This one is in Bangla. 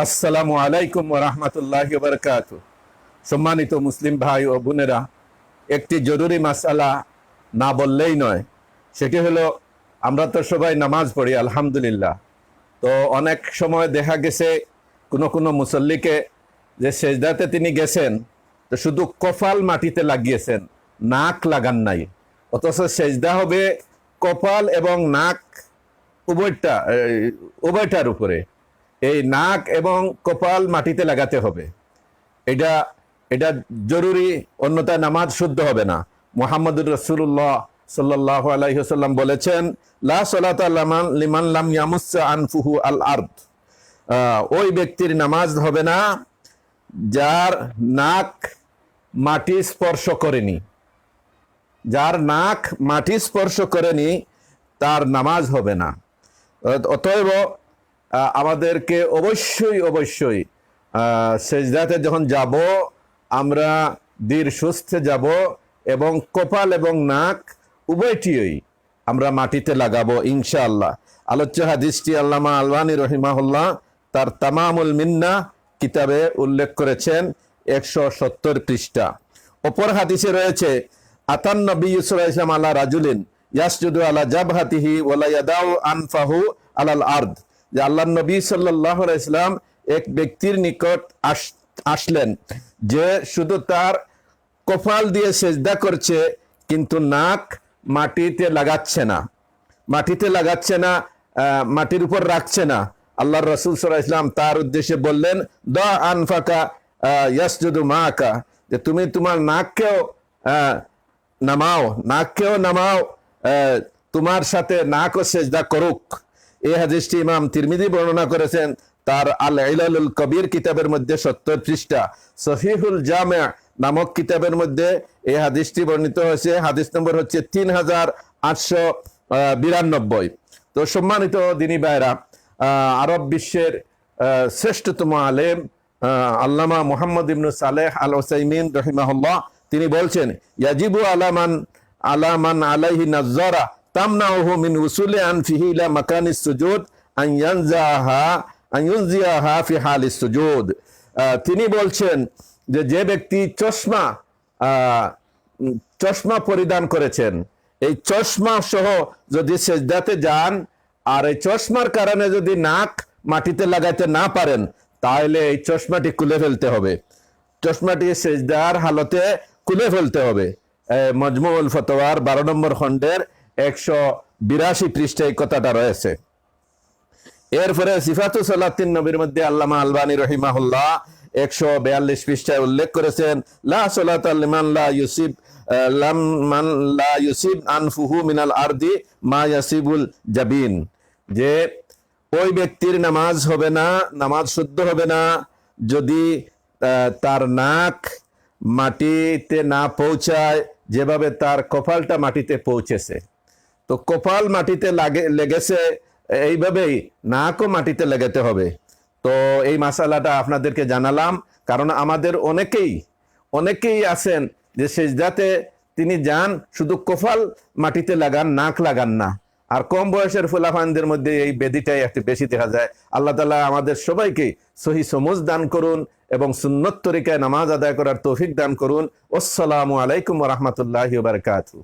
আসসালামু আলাইকুম রহমতুল্লাহ বরকাত সম্মানিত মুসলিম ভাই ও বোনেরা, একটি জরুরি মাসালা না বললেই নয়, সেটি হলো আমরা তো সবাই নামাজ পড়ি, আলহামদুলিল্লাহ। তো অনেক সময় দেখা গেছে কোনো কোনো মুসল্লিকে যে সেজদাতে তিনি গেছেন, তো শুধু কপাল মাটিতে লাগিয়েছেন, নাক লাগান নাই। অথচ সেজদা হবে কপাল এবং নাক উভয়টা উভয়টার উপরে। এই নাক এবং কপাল মাটিতে লাগাতে হবে। এটা এটা জরুরি অন্যথায় নামাজ শুদ্ধ হবে না। মোহাম্মদুর রসুল্লাহ সাল্লাহ আলাইসাল্লাম বলেছেন, লা লিমান লাম আনফুহু আল আর্দ। ওই ব্যক্তির নামাজ হবে না যার নাক মাটি স্পর্শ করেনি। যার নাক মাটি স্পর্শ করেনি, তার নামাজ হবে না। অতএব আমাদেরকে অবশ্যই অবশ্যই সেজদাতে যখন যাব, আমরা দীর সুস্থে যাব এবং কপাল এবং নাক উভয়টিই আমরা মাটিতে লাগাবো, ইনশাআল্লাহ। আলোচ্য হাদিসটি আল্লামা আলওয়ানি রহিমাহুল্লাহ তার তামামুল মিন্না কিতাবে উল্লেখ করেছেন, একশো সত্তর পৃষ্ঠা। অপর হাদিসে রয়েছে, আতান নবী ইসরা আল্লাহ রাজুলিন ইয়াসজুদু আলা জাবহাতিহি ওয়ালা আনফাহু আলাল আরদ। যে আল্লাহ নবী আলাইহি ইসলাম এক ব্যক্তির নিকট আস- আসলেন যে শুধু তার কপাল দিয়ে সেজদা করছে, কিন্তু নাক মাটিতে লাগাচ্ছে না। মাটিতে লাগাচ্ছে না মাটির উপর রাখছে না। আল্লাহ রসুল সাল্লাহ ইসলাম তার উদ্দেশ্যে বললেন, দ আনফাকা ইয়াসজুদু মাকা যে তুমি তোমার নাককেও নামাও নাককেও নামাও তোমার সাথে নাকও সেজদা করুক। এই হাদিসটি ইমাম তিরমিদি বর্ণনা করেছেন, তার আল ইলালুল কবির কিতাবের মধ্যে সত্তর পৃষ্ঠা। সহিহুল জামে নামক কিতাবের মধ্যে এই হাদিসটি বর্ণিত হয়েছে। হাদিস নম্বর হচ্ছে তিন হাজার আটশো বিরানব্বই। তো সম্মানিত দিনী ভাইরা আরব বিশ্বের শ্রেষ্ঠতম আলেম আল্লামা মোহাম্মদ ইবনু সালেহ আল ওসাইমিন রহিমাহুল্লাহ, তিনি বলছেন, ইয়াজিবু আলামান আলামান আলাইহি নাজ্জারা তামনাউহু মিন উসুলি আনফিহি ইলা মাকানিস সুজুদ আন ইয়ানজাহা আন ইউনজিয়াহা ফি তিনি বলছেন যে যে ব্যক্তি চশমা আহ, চশমা পরিধান করেছেন এই চশমা সহ যদি সেজদাতে যান আর এই চশমার কারণে যদি নাক মাটিতে লাগাইতে না পারেন তাহলে এই চশমাটি খুলে ফেলতে হবে। চশমাটি সেজদার হালতে খুলে ফেলতে হবে। মজমুল ফতোয়ার বারো নম্বর খণ্ডের একশো বিরাশি পৃষ্ঠায় কথাটা রয়েছে। এরপরে সিফাতু নবীর মধ্যে আল্লামা আলবানী রহিমাহুল্লাহ একশো বিয়াল্লিশ পৃষ্ঠায় উল্লেখ করেছেন, লা যে ওই ব্যক্তির নামাজ হবে না, নামাজ শুদ্ধ হবে না, যদি তার নাক মাটিতে না পৌঁছায়, যেভাবে তার কপালটা মাটিতে পৌঁছেছে। তো কপাল মাটিতে লাগে, লেগেছে, এইভাবেই নাকও মাটিতে লেগেতে হবে। তো এই মাসালাটা আপনাদেরকে জানালাম, কারণ আমাদের অনেকেই অনেকেই আছেন যে সেজদাতে তিনি যান, শুধু কপাল মাটিতে লাগান, নাক লাগান না। আর কম বয়সের ফুলাফানদের মধ্যে এই বেদিটাই একটু বেশি দেখা যায়। আল্লাহ তালা আমাদের সবাইকে সহি সমুজ দান করুন এবং সুন্নত তরিকায় নামাজ আদায় করার তৌফিক দান করুন। আসসালামু আলাইকুম রহমতুল্লাহ বারকাতু